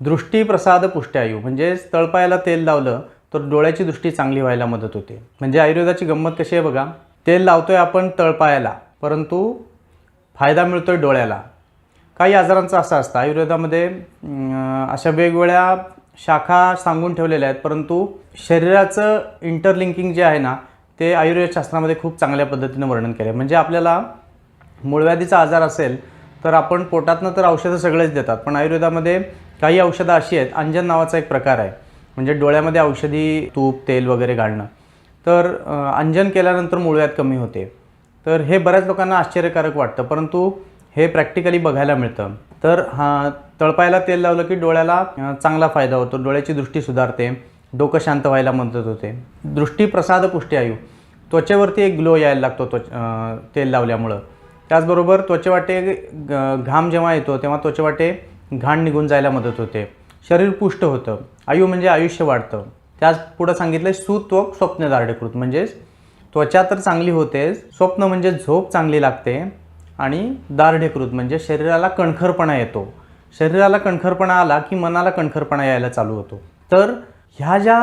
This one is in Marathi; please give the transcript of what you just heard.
दृष्टीप्रसाद पुष्ट्यायू म्हणजेच तळपायाला तेल लावलं तर डोळ्याची दृष्टी चांगली व्हायला मदत होते. म्हणजे आयुर्वेदाची गंमत कशी आहे बघा? तेल लावतोय आपण तळपायाला परंतु फायदा मिळतोय डोळ्याला. काही आजारांचं असं असतं आयुर्वेदामध्ये अशा वेगवेगळ्या शाखा सांगून ठेवलेल्या आहेत परंतु शरीराचं इंटरलिंकिंग जे आहे ना ते आयुर्वेद शास्त्रामध्ये खूप चांगल्या पद्धतीनं वर्णन केलं आहे म्हणजे आपल्याला मूळव्याधीचा आजार असेल तर आपण पोटातनं तर औषधं सगळेच देतात पण आयुर्वेदामध्ये काही औषधं अशी आहेत. अंजन नावाचा एक प्रकार आहे. म्हणजे डोळ्यामध्ये औषधी तूप तेल वगैरे घालणं. तर अंजन केल्यानंतर मुळव्यात कमी होते. तर हे बऱ्याच लोकांना आश्चर्यकारक वाटतं. परंतु हे प्रॅक्टिकली बघायला मिळतं. तर हा तळपायला तेल लावलं की डोळ्याला चांगला फायदा होतो. डोळ्याची दृष्टी सुधारते. डोकं शांत व्हायला मदत होते. दृष्टी प्रसाद पुष्टी आयु. त्वचेवरती एक ग्लो यायला लागतो त्वच तेल लावल्यामुळं. त्याचबरोबर त्वचेवाटे ग- घाम जेव्हा येतो तेव्हा त्वचेवाटे घाण निघून जायला मदत होते. शरीर पुष्ट होतं. आयु म्हणजे आयुष्य वाढतं. त्याच पुढं सांगितलं सुत्वक स्वप्न दार्ढ्यकृत म्हणजेच त्वचा तर चांगली होतेच स्वप्न म्हणजे झोप चांगली लागते आणि दारढेकृत म्हणजे शरीराला कणखरपणा येतो. शरीराला कणखरपणा आला की मनाला कणखरपणा यायला चालू होतो. तर ह्या ज्या